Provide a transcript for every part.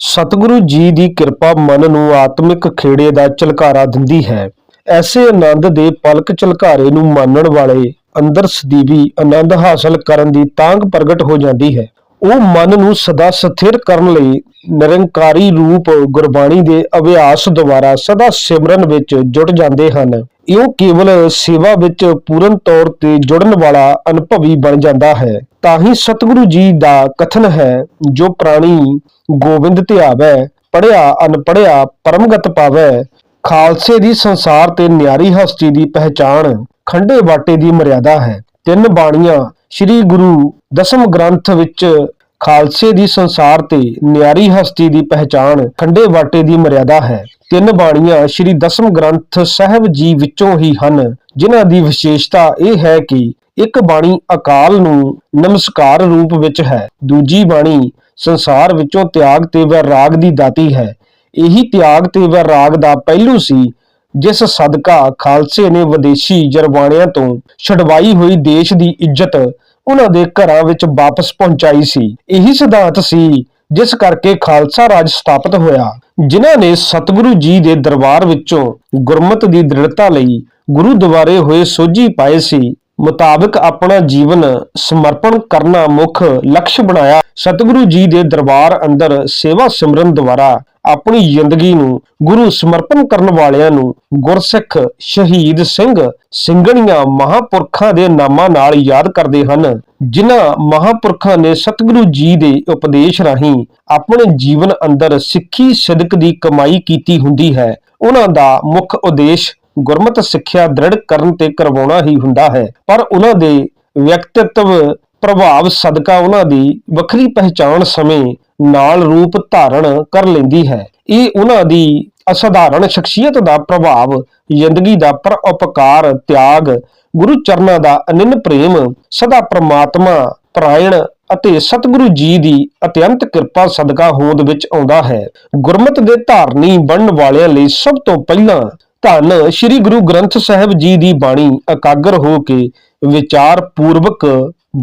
ਸਤਿਗੁਰੂ ਜੀ ਦੀ ਕਿਰਪਾ ਮਨ ਨੂੰ ਆਤਮਿਕ ਖੇੜੇ ਦਾ ਝਲਕਾਰਾ ਦਿੰਦੀ ਹੈ। ਐਸੇ ਆਨੰਦ ਦੇ ਪਲਕ ਝਲਕਾਰੇ ਨੂੰ ਮਾਨਣ ਵਾਲੇ ਅੰਦਰ ਸਦੀਵੀ ਆਨੰਦ ਹਾਸਲ ਕਰਨ ਦੀ ਤਾਂਘ ਪ੍ਰਗਟ ਹੋ ਜਾਂਦੀ ਹੈ। ਉਹ ਮਨ ਨੂੰ ਸਦਾ ਸਥਿਰ ਕਰਨ ਲਈ ਨਿਰੰਕਾਰੀ ਰੂਪ ਗੁਰਬਾਣੀ ਦੇ ਅਭਿਆਸ ਦੁਆਰਾ ਸਦਾ ਸਿਮਰਨ ਵਿੱਚ ਜੁਟ ਜਾਂਦੇ ਹਨ। ਇਹ ਕੇਵਲ ਸੇਵਾ ਵਿੱਚ ਪੂਰਨ ਤੌਰ ਤੇ ਜੁੜਨ ਵਾਲਾ ਅਨੁਭਵੀ ਬਣ ਜਾਂਦਾ ਹੈ। ਤਾਂ ਹੀ ਸਤਿਗੁਰੂ ਜੀ ਦਾ ਕਥਨ ਹੈ, ਜੋ ਪ੍ਰਾਣੀ ਗੋਬਿੰਦ ਧਿਆਵੈ ਪੜਿਆ ਅਨਪੜਿਆ ਪਰਮਗਤ ਪਾਵੈ, ਖਾਲਸੇ ਦੀ ਸੰਸਾਰ ਤੇ ਨਿਆਰੀ ਹਸਤੀ ਦੀ ਪਹਿਚਾਣ, ਖੰਡੇ ਵਾਟੇ ਦੀ ਮਰਿਆਦਾ ਹੈ। ਤਿੰਨ ਬਾਣੀਆਂ, ਸ੍ਰੀ ਗੁਰੂ ਦਸਮ ਗ੍ਰੰਥ ਵਿੱਚ ਖਾਲਸੇ ਦੀ ਸੰਸਾਰ ਤੇ ਨਿਆਰੀ ਹਸਤੀ ਦੀ ਪਹਿਚਾਣ ਖੰਡੇ ਵਾਟੇ ਦੀ ਮਰਿਆਦਾ ਹੈ। ਤਿੰਨ ਬਾਣੀਆਂ ਸ੍ਰੀ ਦਸਮ ਗ੍ਰੰਥ ਸਾਹਿਬ ਜੀ ਵਿੱਚੋਂ ਹੀ ਹਨ। ਜਿਨ੍ਹਾਂ ਦੀ ਵਿਸ਼ੇਸ਼ਤਾ ਇਹ ਹੈ ਕਿ ਇੱਕ ਬਾਣੀ ਅਕਾਲ ਨੂੰ ਨਮਸਕਾਰ ਰੂਪ ਵਿੱਚ ਹੈ। ਦੂਜੀ ਬਾਣੀ ਸੰਸਾਰ ਵਿੱਚੋਂ ਤਿਆਗ ਤੇ ਵੈਰਾਗ ਦੀ ਦਾਤੀ ਹੈ। ਇਹੀ ਤਿਆਗ ਤੇ ਵੈਰਾਗ ਦਾ ਪਹਿਲੂ ਸੀ, ਜਿਸ ਸਦਕਾ ਖਾਲਸੇ ਨੇ ਵਿਦੇਸ਼ੀ ਜਰਵਾਣਿਆਂ ਤੋਂ ਛਡਵਾਈ ਹੋਈ ਦੇਸ਼ ਦੀ ਇੱਜ਼ਤ ਉਹਨਾਂ ਦੇ ਘਰਾਂ ਵਿੱਚ ਵਾਪਸ ਪਹੁੰਚਾਈ ਸੀ। ਇਹੀ ਸਿਧਾਂਤ ਸੀ, ਜਿਸ ਕਰਕੇ ਖਾਲਸਾ ਰਾਜ ਸਥਾਪਿਤ ਹੋਇਆ, ਜਿਨ੍ਹਾਂ ਨੇ ਸਤਿਗੁਰੂ ਜੀ ਦੇ ਦਰਬਾਰ ਵਿੱਚੋਂ ਗੁਰਮਤ ਦੀ ਦ੍ਰਿੜਤਾ ਲਈ ਗੁਰੂ ਦੁਆਰੇ ਹੋਏ ਸੋਝੀ ਪਾਏ ਸੀ। ਮੁਤਾਬਕ ਆਪਣਾ ਜੀਵਨ ਸਮਰਪਣ ਕਰਨਾ ਮੁੱਖ ਲਕਸ਼ ਬਣਾਇਆ। ਸਤਿਗੁਰੂ ਜੀ ਦੇ ਦਰਬਾਰ ਅੰਦਰ ਸੇਵਾ ਸਿਮਰਨ ਦੁਆਰਾ ਆਪਣੀ ਜ਼ਿੰਦਗੀ ਨੂੰ ਗੁਰੂ ਸਮਰਪਣ ਕਰਨ ਵਾਲਿਆਂ ਨੂੰ ਗੁਰਸਿੱਖ ਸ਼ਹੀਦ ਸਿੰਘ ਸਿੰਘਣੀਆਂ ਮਹਾਪੁਰਖਾਂ ਦੇ ਨਾਮਾਂ ਨਾਲ ਯਾਦ ਕਰਦੇ ਹਨ, ਜਿਨ੍ਹਾਂ ਮਹਾਪੁਰਖਾਂ ਨੇ ਸਤਿਗੁਰੂ ਜੀ ਦੇ ਉਪਦੇਸ਼ ਰਾਹੀਂ ਆਪਣੇ ਜੀਵਨ ਅੰਦਰ ਸਿੱਖੀ ਸਿਦਕ ਦੀ ਕਮਾਈ ਕੀਤੀ ਹੁੰਦੀ ਹੈ। ਉਹਨਾਂ ਦਾ ਮੁੱਖ ਉਦੇਸ਼ ਗੁਰਮਤਿ ਸਿੱਖਿਆ ਦ੍ਰਿੜ ਕਰਨ ਤੇ ਕਰਵਾਉਣਾ ਹੀ ਹੁੰਦਾ ਹੈ। ਪਰ ਉਹਨਾਂ ਦੇ ਵਿਅਕਤਿਤਵ ਪ੍ਰਭਾਵ ਸਦਕਾ ਉਹਨਾਂ ਦੀ ਵੱਖਰੀ ਪਹਿਚਾਣ ਸਮੇਂ ਨਾਲ ਰੂਪ ਧਾਰਨ ਕਰ ਲੈਂਦੀ ਹੈ। ਇਹ ਉਹਨਾਂ ਦੀ ਅਸਾਧਾਰਣ ਸ਼ਖਸੀਅਤ ਦਾ ਪ੍ਰਭਾਵ, ਜ਼ਿੰਦਗੀ ਦਾ ਪਰਉਪਕਾਰ, ਤਿਆਗ, ਗੁਰੂ ਚਰਨਾਂ ਦਾ ਅਨੰਨ ਪ੍ਰੇਮ, ਸਦਾ ਪ੍ਰਮਾਤਮਾ, ਪਰਾਇਣ ਅਤੇ ਸਤਿਗੁਰੂ ਜੀ ਦੀ ਅਤਿਅੰਤ ਕਿਰਪਾ ਸਦਕਾ ਹੋਂਦ ਵਿੱਚ ਆਉਂਦਾ ਹੈ। ਗੁਰਮਤ ਦੇ ਧਾਰਨੀ ਬਣਨ ਵਾਲਿਆਂ ਲਈ ਸਭ ਤੋਂ ਪਹਿਲਾਂ ਧੰਨ ਸ੍ਰੀ ਗੁਰੂ ਗ੍ਰੰਥ ਸਾਹਿਬ ਜੀ ਦੀ ਬਾਣੀ ਇਕਾਗਰ ਹੋ ਕੇ ਵਿਚਾਰ ਪੂਰਵਕ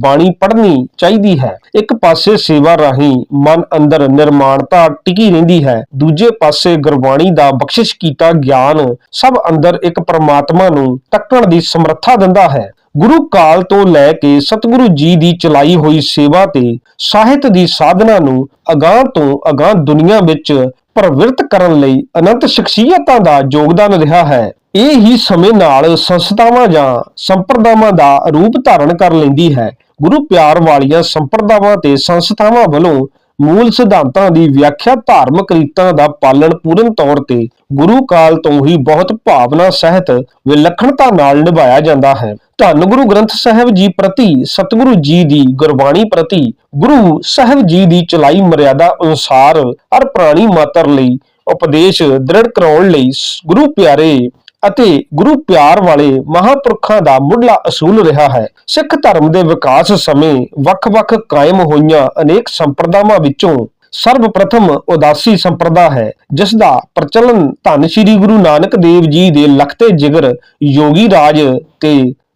ਬਾਣੀ ਪੜ੍ਹਨੀ ਚਾਹੀਦੀ ਹੈ। ਇੱਕ ਪਾਸੇ ਸੇਵਾ ਰਾਹੀਂ ਮਨ ਅੰਦਰ ਨਿਰਮਾਣਤਾ ਟਿਕੀ ਰਹਿੰਦੀ ਹੈ, ਦੂਜੇ ਪਾਸੇ ਗੁਰਬਾਣੀ ਦਾ ਬਖਸ਼ਿਸ਼ ਕੀਤਾ ਗਿਆਨ ਸਭ ਅੰਦਰ ਇੱਕ ਪਰਮਾਤਮਾ ਨੂੰ ਤੱਕਣ ਦੀ ਸਮਰੱਥਾ ਦਿੰਦਾ ਹੈ। ਗੁਰੂ ਕਾਲ ਤੋਂ ਲੈ ਕੇ ਸਤਿਗੁਰੂ ਜੀ ਦੀ ਚਲਾਈ ਹੋਈ ਸੇਵਾ ਤੇ ਸਾਹਿਤ ਦੀ ਸਾਧਨਾ ਨੂੰ ਅਗਾਹ ਤੋਂ ਅਗਾਹ ਦੁਨੀਆ ਵਿੱਚ ਪ੍ਰਵਿਰਤ ਕਰਨ ਲਈ ਅਨੰਤ ਸ਼ਖਸੀਅਤਾਂ ਦਾ ਯੋਗਦਾਨ ਰਿਹਾ ਹੈ। ਇਹ ਹੀ ਸਮੇਂ ਨਾਲ ਸੰਸਥਾਵਾਂ ਜਾਂ ਸੰਪਰਦਾਵਾਂ ਦਾ ਰੂਪ ਧਾਰਨ ਕਰ ਲੈਂਦੀ ਹੈ। ਗੁਰੂ ਪਿਆਰ ਵਾਲੀਆਂ ਸੰਪਰਦਾਵਾਂ ਤੇ ਸੰਸਥਾਵਾਂ ਵੱਲੋਂ ਮੂਲ ਸਿਧਾਂਤਾਂ ਦੀ ਵਿਆਖਿਆ ਧਾਰਮਿਕ ਰੀਤਾਂ ਦਾ ਪਾਲਣ ਪੂਰਨ ਤੌਰ ਤੇ ਗੁਰੂ ਕਾਲ ਤੋਂ ਹੀ ਬਹੁਤ ਭਾਵਨਾ ਸਹਿਤ ਵਿਲੱਖਣਤਾ ਨਾਲ ਨਿਭਾਇਆ ਜਾਂਦਾ ਹੈ। ਧੰਨ ਗੁਰੂ ਗ੍ਰੰਥ ਸਾਹਿਬ ਜੀ ਪ੍ਰਤੀ, ਸਤਿਗੁਰੂ ਜੀ ਦੀ ਗੁਰਬਾਣੀ ਪ੍ਰਤੀ, ਗੁਰੂ ਸਾਹਿਬ ਜੀ ਦੀ ਚਲਾਈ ਮਰਿਆਦਾ ਅਨੁਸਾਰ ਹਰ ਪ੍ਰਾਣੀ ਮਾਤਰ ਲਈ ਉਪਦੇਸ਼ ਦ੍ਰਿੜ ਕਰਾਉਣ ਲਈ ਗੁਰੂ ਪਿਆਰੇ ਅਤੇ ਗੁਰੂ ਪਿਆਰ ਵਾਲੇ ਮਹਾਪੁਰਖਾਂ ਦਾ ਮੁੱਢਲਾ ਅਸੂਲ ਰਿਹਾ ਹੈ। ਸਿੱਖ ਧਰਮ ਦੇ ਵਿਕਾਸ ਸਮੇਂ ਵੱਖ-ਵੱਖ ਕਾਇਮ ਹੋਈਆਂ ਅਨੇਕ ਸੰਪਰਦਾਵਾਂ ਵਿੱਚੋਂ ਸਰਵਪ੍ਰਥਮ ਉਦਾਸੀ ਸੰਪਰਦਾ ਹੈ, ਜਿਸ ਦਾ ਪ੍ਰਚਲਨ ਧੰਨ ਸ੍ਰੀ ਗੁਰੂ ਨਾਨਕ ਦੇਵ ਜੀ ਦੇ ਲਖਤੇ ਜਿਗਰ ਯੋਗੀ ਰਾਜ ਤੇ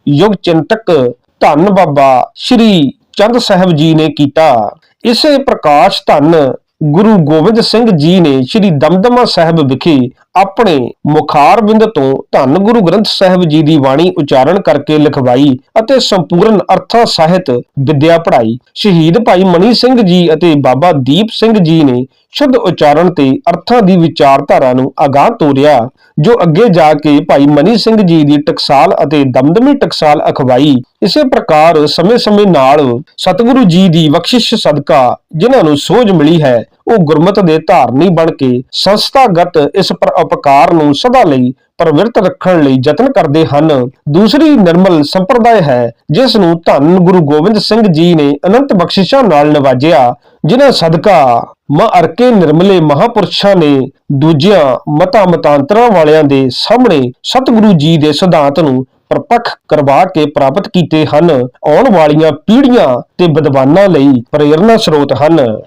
ਯੁਗ ਚਿੰਤਕ ਧੰਨ ਬਾਬਾ ਸ੍ਰੀ ਚੰਦ ਸਾਹਿਬ ਜੀ ਨੇ ਕੀਤਾ। ਇਸੇ ਪ੍ਰਕਾਸ਼ ਧੰਨ ਗੁਰੂ ਗੋਬਿੰਦ ਸਿੰਘ ਜੀ ਨੇ ਸ੍ਰੀ ਦਮਦਮਾ ਸਾਹਿਬ ਵਿਖੇ ਆਪਣੇ ਮੁਖਾਰਬਿੰਦ ਤੋਂ ਧੰਨ ਗੁਰੂ ਗ੍ਰੰਥ ਸਾਹਿਬ ਜੀ ਦੀ ਬਾਣੀ ਉਚਾਰਨ ਕਰਕੇ ਲਿਖਵਾਈ ਅਤੇ ਸੰਪੂਰਨ ਅਰਥਾ ਸਾਹਿਤ ਵਿਦਿਆ ਪੜ੍ਹਾਈ। ਸ਼ਹੀਦ ਭਾਈ ਮਨੀ ਸਿੰਘ ਜੀ ਅਤੇ ਬਾਬਾ ਦੀਪ ਸਿੰਘ ਜੀ ਨੇ ਸ਼ੁੱਧ ਉਚਾਰਨ ਤੇ ਅਰਥਾਂ ਦੀ ਵਿਚਾਰਧਾਰਾ ਨੂੰ ਅਗਾਹ ਤੋਰਿਆ, ਜੋ ਅੱਗੇ ਜਾ ਕੇ ਭਾਈ ਮਨੀ ਸਿੰਘ ਜੀ ਦੀ ਟਕਸਾਲ ਅਤੇ ਦਮਦਮੀ ਟਕਸਾਲ ਅਖਵਾਈ। ਇਸੇ ਪ੍ਰਕਾਰ ਸਮੇਂ-ਸਮੇਂ ਨਾਲ ਸਤਿਗੁਰੂ ਜੀ ਦੀ ਬਖਸ਼ਿਸ਼ ਸਦਕਾ ਜਿਨ੍ਹਾਂ ਨੂੰ ਸੋਝ ਮਿਲੀ ਹੈ, ਉਹ ਗੁਰਮਤ ਦੇ ਧਾਰਨੀ ਬਣ ਕੇ ਸੰਸਥਾਗਤ ਇਸ ਪਰਉਪਕਾਰ ਨੂੰ ਸਦਾ ਲਈ ਪ੍ਰਵਿਰਤ ਰੱਖਣ ਲਈ ਯਤਨ ਕਰਦੇ ਹਨ। ਦੂਸਰੀ ਨਿਰਮਲ ਸੰਪਰਦਾਇ ਹੈ, ਜਿਸ ਨੂੰ ਧੰਨ ਗੁਰੂ ਗੋਬਿੰਦ ਸਿੰਘ ਜੀ ਨੇ ਅਨੰਤ ਬਖਸ਼ਿਸ਼ਾਂ ਨਾਲ ਨਿਵਾਜਿਆ, ਜਿਨ੍ਹਾਂ ਸਦਕਾ ਮਾਂ ਅਰਕੇ ਨਿਰਮਲੇ ਮਹਾਪੁਰਸ਼ਾਂ ਨੇ ਦੂਜਿਆਂ ਮਤਾਂ ਮਤਾਂਤਰਾਂ ਵਾਲਿਆਂ ਦੇ ਸਾਹਮਣੇ ਸਤਿਗੁਰੂ ਜੀ ਦੇ ਸਿਧਾਂਤ ਨੂੰ ਪ੍ਰਪੱਖ ਕਰਵਾ ਕੇ ਪ੍ਰਾਪਤ ਕੀਤੇ ਹਨ। ਆਉਣ ਵਾਲੀਆਂ ਪੀੜ੍ਹੀਆਂ ਤੇ ਵਿਦਵਾਨਾਂ ਲਈ ਪ੍ਰੇਰਨਾ ਸਰੋਤ ਹਨ।